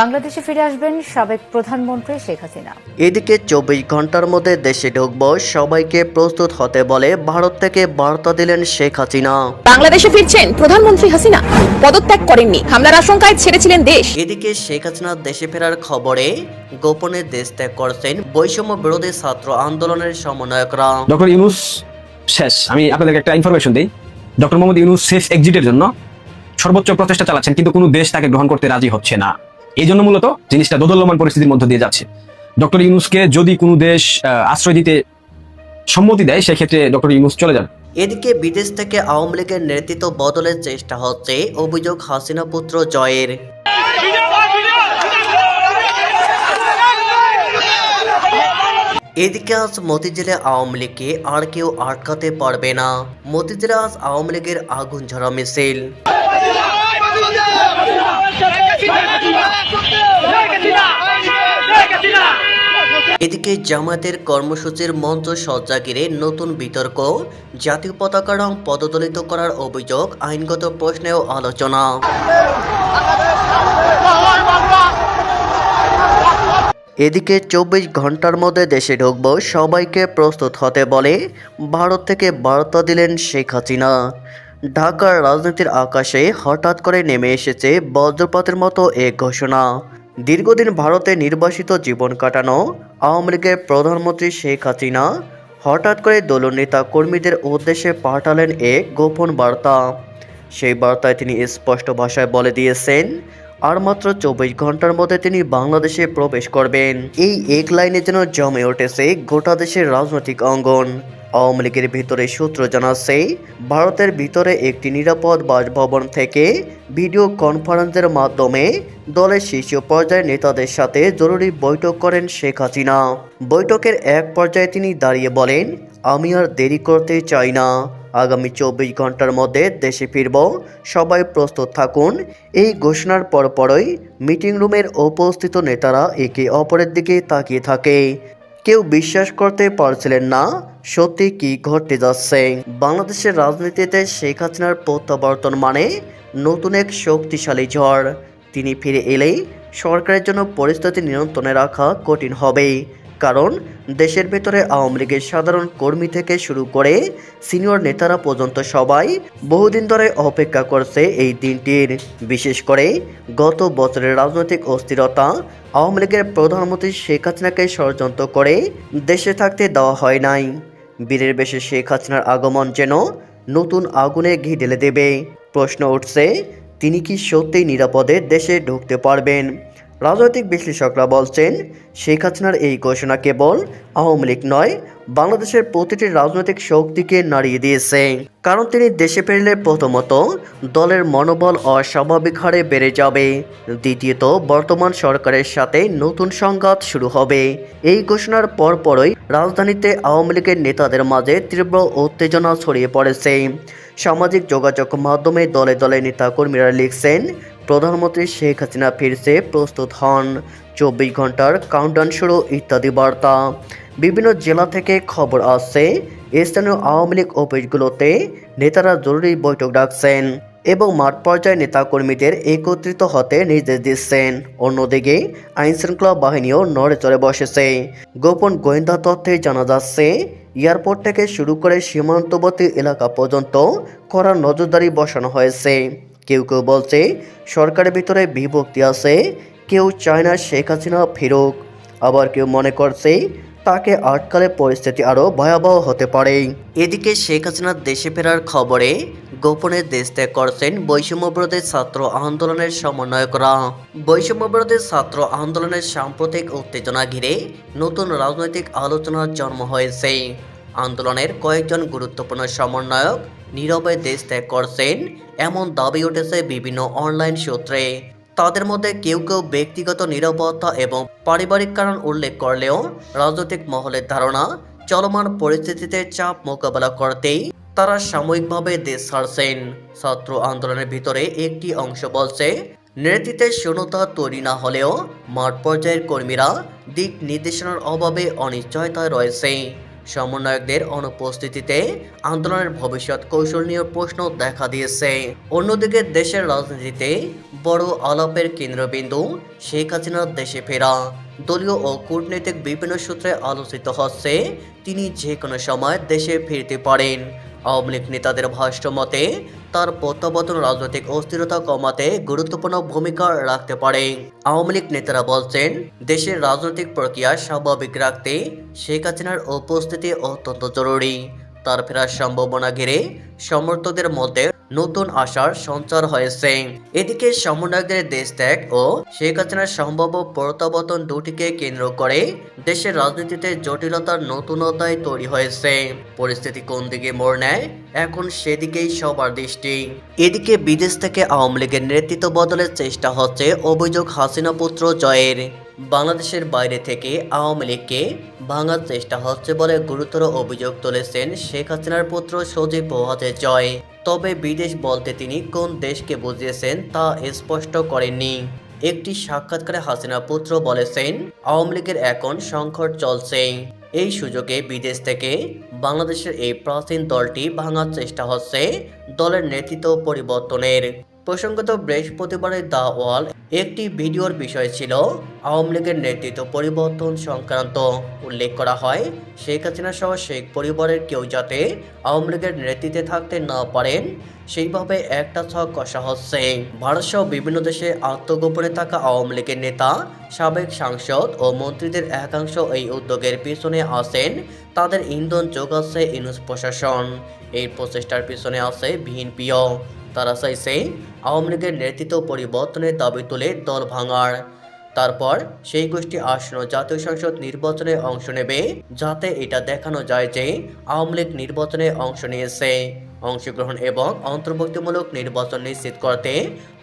বাংলাদেশে ফিরে আসবেন সাবেক প্রধানমন্ত্রী শেখ হাসিনা। এদিকে চব্বিশ ঘণ্টার মধ্যে দেশে ঢুকবো সবাইকে প্রস্তুত হতে বলে ভারত থেকে বার্তা দিলেন শেখ হাসিনা। বাংলাদেশে ফিরছেন প্রধানমন্ত্রী হাসিনা। পদত্যাগ করেননি হামলার আশঙ্কায় ছেড়েছিলেন দেশ। এদিকে শেখ হাসিনা দেশে ফেরার খবরে গোপনে দেশ ত্যাগ করছেন বৈষম্য বিরোধী ছাত্র আন্দোলনের সমন্বয়করা। ডক্টর ইউনুস শেষ। আমি আপনাদেরকে একটা ইনফরমেশন দিই। ডক্টর মোহাম্মদ ইউনুস শেষ এক্সিটের জন্য সর্বোচ্চ প্রচেষ্টা চালাচ্ছেন কিন্তু কোনো দেশ তাকে গ্রহণ করতে রাজি হচ্ছে না। এই জন্য মূলত জিনিসটা দোদল্যমান পরিস্থিতির মধ্য দিয়ে যাচ্ছে। ডক্টর ইউনুসকে যদি কোনো দেশ আশ্রয় দিতে সম্মতি দেয়, সেক্ষেত্রে ডক্টর ইউনুস চলে যান। এদিকে বিদেশ থেকে আওয়ামী লীগের নেতৃত্ব বদলের চেষ্টা হচ্ছে, অভিযোগ হাসিনা পুত্র জয়ের। এদিকে আজ মতিঝিলে আওয়ামী লীগকে আর কেউ আটকাতে পারবে না। মতিঝিলে আজ আওয়ামী লীগের আগুন ঝরা মিছিল। এদিকে জামায়াতের কর্মসূচির মঞ্চ সজ্জা ঘিরে নতুন বিতর্ক, জাতীয় পতাকা রং পদদলিত করার অভিযোগ, আইনগত প্রশ্নেও আলোচনা। এদিকে চব্বিশ ঘণ্টার মধ্যে দেশে ঢুকবো, সবাইকে প্রস্তুত হতে বলে ভারত থেকে বার্তা দিলেন শেখ হাসিনা। ঢাকার রাজনীতির আকাশে হঠাৎ করে নেমে এসেছে বজ্রপাতের মতো এক ঘোষণা। দীর্ঘদিন ভারতে নির্বাসিত জীবন কাটানো আওয়ামী লীগের প্রধানমন্ত্রী শেখ হাসিনা হঠাৎ করে দলীয় দলনেতা কর্মীদের উদ্দেশ্যে পাঠালেন এক গোপন বার্তা। সেই বার্তায় তিনি স্পষ্ট ভাষায় বলে দিয়েছেন আর মাত্র চব্বিশ ঘণ্টার মধ্যে তিনি বাংলাদেশে প্রবেশ করবেন। এই এক লাইনে যেন জমে উঠেছে গোটা দেশের রাজনৈতিক অঙ্গন। আওয়ামী লীগের ভিতরে সূত্র জানাচ্ছে, ভারতের ভিতরে একটি নিরাপদ বাসভবন থেকে ভিডিও কনফারেন্সের মাধ্যমে দলের শীর্ষ পর্যায়ের নেতাদের সাথে জরুরি বৈঠক করেন শেখ হাসিনা। বৈঠকের এক পর্যায়ে তিনি দাঁড়িয়ে বলেন, আমি আর দেরি করতে চাই না। আগামী চব্বিশ ঘণ্টার মধ্যে দেশে ফিরব। সবাই প্রস্তুত থাকুন। এই ঘোষণার পরপরই মিটিং রুমের উপস্থিত নেতারা একে অপরের দিকে তাকিয়ে থাকে। কেউ বিশ্বাস করতে পারছিলেন না, সত্যি কি ঘটতে যাচ্ছে? বাংলাদেশের রাজনীতিতে শেখ হাসিনার প্রত্যাবর্তন মানে নতুন এক শক্তিশালী ঝড়। তিনি ফিরে এলেই সরকারের জন্য পরিস্থিতি নিয়ন্ত্রণে রাখা কঠিন হবে। কারণ দেশের ভেতরে আওয়ামী লীগের সাধারণ কর্মী থেকে শুরু করে সিনিয়র নেতারা পর্যন্ত সবাই বহুদিন ধরে অপেক্ষা করছে এই দিনটির। বিশেষ করে গত বছরের রাজনৈতিক অস্থিরতা আওয়ামী লীগের প্রধানমন্ত্রী শেখ হাসিনাকে ষড়যন্ত্র করে দেশে থাকতে দেওয়া হয় নাই। বীরের বেশে শেখ হাসিনার আগমন যেন নতুন আগুনে ঘি ঢেলে দেবে। প্রশ্ন উঠছে, তিনি কি সত্যিই নিরাপদে দেশে ঢুকতে পারবেন? রাজনৈতিক বিশ্লেষকরা বলছেন, শেখ হাসিনার এই ঘোষণা কেবল আওয়ামী লীগ নয়, বাংলাদেশের প্রতিটি রাজনৈতিক শক্তিকে নাড়িয়ে দিয়েছে। কারণ তিনি দেশে ফিরলে প্রথমত দলের মনোবল অস্বাভাবিক হারে বেড়ে যাবে, দ্বিতীয়ত বর্তমান সরকারের সাথে নতুন সংঘাত শুরু হবে। এই ঘোষণার পরপরই রাজধানীতে আওয়ামী লীগের নেতাদের মাঝে তীব্র উত্তেজনা ছড়িয়ে পড়েছে। সামাজিক যোগাযোগ মাধ্যমে দলে দলে নেতাকর্মীরা লিখছেন প্রধানমন্ত্রী শেখ হাসিনা ফিরছে প্রস্তুত হন। চব্বিশ ঘণ্টার কাউন্টডাউন শুরু, ইত্যাদি বার্তা। বিভিন্ন জেলা থেকে খবর আসছে, স্থানীয় আওয়ামী লীগ অফিসগুলোতে নেতারা জরুরি বৈঠক ডাকছেন এবং মাঠ পর্যায়ে নেতাকর্মীদের একত্রিত হতে নির্দেশ দিচ্ছেন। অন্যদিকে, আইনশৃঙ্খলা বাহিনীও নড়ে চড়ে বসেছে। গোপন গোয়েন্দা তথ্যে জানা যাচ্ছে, এয়ারপোর্ট থেকে শুরু করে সীমান্তবর্তী এলাকা পর্যন্ত কড়া নজরদারি বসানো হয়েছে। কেউ কেউ বলছে, সরকারের ভিতরে বিভক্তি আছে, কেউ চায় না শেখ হাসিনা ফিরুক। আবার কেউ মনে করছে, তাকে আটকালে পরিস্থিতি আরও ভয়াবহ হতে পারে। এদিকে শেখ হাসিনার দেশে ফেরার খবরে গোপনে দেশ ত্যাগ করছেন বৈষম্য বিরোধী ছাত্র আন্দোলনের সমন্বয়করা। বৈষম্য বিরোধী ছাত্র আন্দোলনের সাম্প্রতিক উত্তেজনা ঘিরে নতুন রাজনৈতিক আলোচনার জন্ম হয়েছে। আন্দোলনের কয়েকজন গুরুত্বপূর্ণ সমন্বয়ক নীরবে দেশ ত্যাগ করছেন, এমন দাবি উঠেছে বিভিন্ন অনলাইন সূত্রে। তাদের মধ্যে কেউ কেউ ব্যক্তিগত নিরাপত্তা এবং পারিবারিক কারণ উল্লেখ করলেও রাজনৈতিক মহলের ধারণা, চলমান পরিস্থিতিতে চাপ মোকাবেলা করতেই তারা সাময়িকভাবে দেশ ছাড়ছেন। ছাত্র আন্দোলনের ভিতরে একটি অংশ বলছে নেতৃত্বের শূন্যতা তৈরি না হলেও মাঠ পর্যায়ের কর্মীরা দিক নির্দেশনার অভাবে অনিশ্চয়তায় রয়েছে। সমন্বয়কদের অনুপস্থিতিতে আন্দোলনের ভবিষ্যৎ কৌশল নিয়ে প্রশ্ন দেখা দিয়েছে। অন্যদিকে দেশের রাজনীতিতে বড় আলাপের কেন্দ্রবিন্দু শেখ হাসিনার দেশে ফেরা। দলীয় ও কূটনৈতিক বিভিন্ন সূত্রে আলোচিত হচ্ছে, তিনি যে কোনো সময় দেশে ফিরতে পারেন। আওয়ামী লীগ নেতাদের ভাষ্য মতে, তার প্রত্যাবর্তন রাজনৈতিক অস্থিরতা কমাতে গুরুত্বপূর্ণ ভূমিকা রাখতে পারে। আওয়ামী লীগ নেতারা বলছেন, দেশের রাজনৈতিক প্রক্রিয়া স্বাভাবিক রাখতে শেখ হাসিনার উপস্থিতি অত্যন্ত জরুরি। তার ফেরার সম্ভাবনা ঘিরে সমর্থকদের মধ্যে নতুন আশার সঞ্চার হয়েছে। এদিকে সমন্বয়কদের দেশ ত্যাগ ও শেখ হাসিনার সম্ভাব্য প্রত্যাবর্তন দুটিকে কেন্দ্র করে দেশের রাজনীতিতে জটিলতার নতুন তৈরি হয়েছে। পরিস্থিতি কোন দিকে মোড় নেয়, এখন সেদিকেই সবার দৃষ্টি। এদিকে বিদেশ থেকে আওয়ামী লীগের নেতৃত্ব বদলের চেষ্টা হচ্ছে অভিযোগ হাসিনা পুত্র জয়ের। বাংলাদেশের বাইরে থেকে আওয়ামী লীগকে ভাঙার চেষ্টা হচ্ছে বলে গুরুতর অভিযোগ তুলেছেন শেখ হাসিনার পুত্র সজীব ওয়াজে জয়। তবে বিদেশ বলতে তিনি কোন দেশকে বুঝিয়েছেন তা স্পষ্ট করেননি। একটি সাক্ষাৎকারে হাসিনা পুত্র বলেছেন, আওয়ামী লীগের এখন সংকট চলছে। এই সুযোগে বিদেশ থেকে বাংলাদেশের এই প্রাচীন দলটি ভাঙার চেষ্টা হচ্ছে। দলের নেতৃত্ব পরিবর্তনের। প্রসঙ্গত বৃহস্পতিবারের দা ওয়াল একটি ভিডিওর বিষয় ছিল আওয়ামী লীগের নেতৃত্ব পরিবর্তন সংক্রান্ত। উল্লেখ করা হয়, শেখ হাসিনা সহ শেখ পরিবারের কেউ যাতে আওয়ামী লীগের নেতৃত্বে থাকতে না পারেন, সেইভাবে একটা ছক কষা হচ্ছে। ভারত সহ বিভিন্ন দেশে আত্মগোপনে থাকা আওয়ামী লীগের নেতা, সাবেক সাংসদ ও মন্ত্রীদের একাংশ এই উদ্যোগের পিছনে আছেন, তাদের ইন্ধন যোগাচ্ছে ইউনুস প্রশাসন। এই প্রচেষ্টার পিছনে আছে বিএনপিও। তারা চাইছে আওয়ামী লীগের নেতৃত্ব পরিবর্তনের দাবি তুলে দল ভাঙার। তারপর সেই গোষ্ঠী আসন্ন জাতীয় সংসদ নির্বাচনে অংশ নেবে, যাতে এটা দেখানো যায় যে আওয়ামী লীগ নির্বাচনে অংশ নিয়েছে। অংশগ্রহণ এবং অন্তর্ভুক্তিমূলক নির্বাচন নিশ্চিত করতে,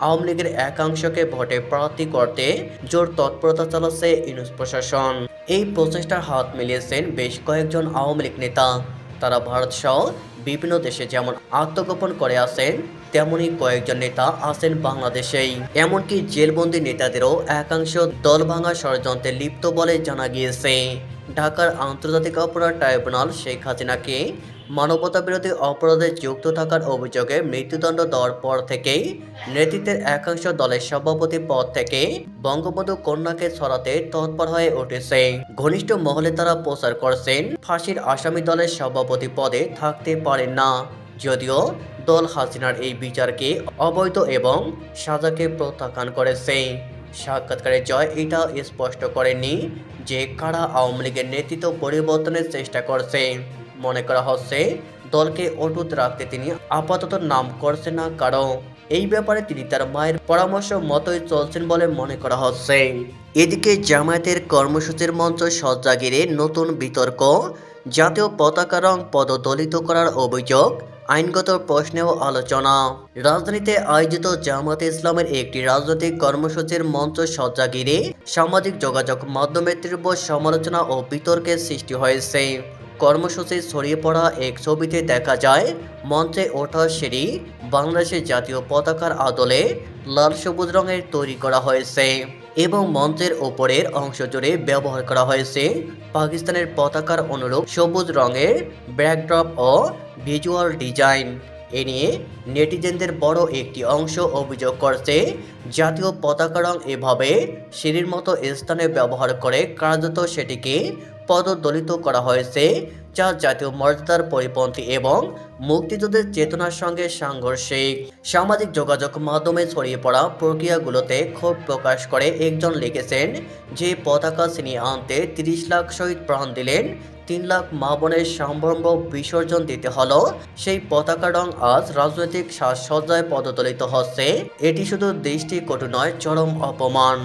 আওয়ামী লীগের একাংশকে ভোটে প্রার্থী করতে জোর তৎপরতা চালাচ্ছে ইউনুস প্রশাসন। এই প্রচেষ্টার হাত মিলিয়েছেন বেশ কয়েকজন আওয়ামী লীগ নেতা। তারা ভারত সহ বিভিন্ন দেশে যেমন আত্মগোপন করে আছেন, তেমনি কয়েকজন নেতা আছেন বাংলাদেশেই। এমনকি জেলবন্দি নেতাদেরও একাংশ দল ভাঙা ষড়যন্ত্রে লিপ্ত বলে জানা গিয়েছে। ঢাকার আন্তর্জাতিক অপরাধ ট্রাইব্যুনাল শেখ হাসিনাকে মানবতা বিরোধী অপরাধে যুক্ত থাকার অভিযোগে মৃত্যুদণ্ড দেওয়ার পর থেকেই নেতৃত্বের একাংশ দলের সভাপতি পদ থেকে বঙ্গবন্ধু কন্যাকে সরাতে তৎপর হয়ে উঠেছে। ঘনিষ্ঠ মহলে তারা প্রচার করছেন, ফাঁসির আসামি দলের সভাপতি পদে থাকতে পারেন না। যদিও দল হাসিনার এই বিচারকে অবৈধ এবং সাজাকে প্রত্যাখ্যান করেছে। সাক্ষাৎকারে জয় এটা স্পষ্ট করেনি যে কারা আওয়ামী লীগের নেতৃত্ব পরিবর্তনের চেষ্টা করছে। মনে করা হচ্ছে, দলকে অটুট রাখতে তিনি আপাতত নাম করছেন না, কারণ এই ব্যাপারে তিনি তার মায়ের পরামর্শ মতোই চলছেন বলে মনে করা হচ্ছে। এদিকে জামায়াতের কর্মসূচির মঞ্চ সজ্জা ঘিরে নতুন বিতর্ক, জাতীয় পতাকা রং পদদলিত করার অভিযোগ, আইনগত প্রশ্নেও আলোচনা। রাজধানীতে আয়োজিত জামাতে ইসলামের একটি রাজনৈতিক কর্মসূচির মঞ্চ সজ্জা ঘিরে সামাজিক যোগাযোগ মাধ্যমে তীব্র সমালোচনা ও বিতর্কের সৃষ্টি হয়েছে। কর্মসূচি ছড়িয়ে পড়া এক ছবিতে দেখা যায়, মঞ্চে ওঠা সিঁড়ি বাংলাদেশের জাতীয় পতাকার আদলে লাল সবুজ রঙের তৈরি করা হয়েছে এবং মঞ্চের ওপরের অংশ জুড়ে ব্যবহার করা হয়েছে পাকিস্তানের পতাকার অনুরূপ সবুজ রঙের ব্যাকড্রপ ও ভিজুয়াল ডিজাইন। এ নিয়ে নেটিজেনদের বড় একটি অংশ অভিযোগ করছে, জাতীয় পতাকা রং এভাবে সিঁড়ির মতো স্থানে ব্যবহার করে কার্যত সেটিকে পদদলিত করা হয়েছে, যা জাতীয় মর্যাদার পরিপন্থী এবং মুক্তিযুদ্ধের চেতনার সঙ্গে সাংঘর্ষিক। সামাজিক যোগাযোগ মাধ্যমে ছড়িয়ে পড়া প্রক্রিয়াগুলোতে ক্ষোভ প্রকাশ করে একজন লিখেছেন, যে পতাকা ছিনিয়ে আনতে তিরিশ লাখ শহীদ প্রাণ দিলেন, তিন লাখ মা বোনের সম্ভ্রম বিসর্জন দিতে হলো, সেই পতাকা রং আজ রাজনৈতিক সাজসজ্জায় পদদলিত হচ্ছে। এটি শুধু দৃষ্টি কটু নয়, চরম অপমান।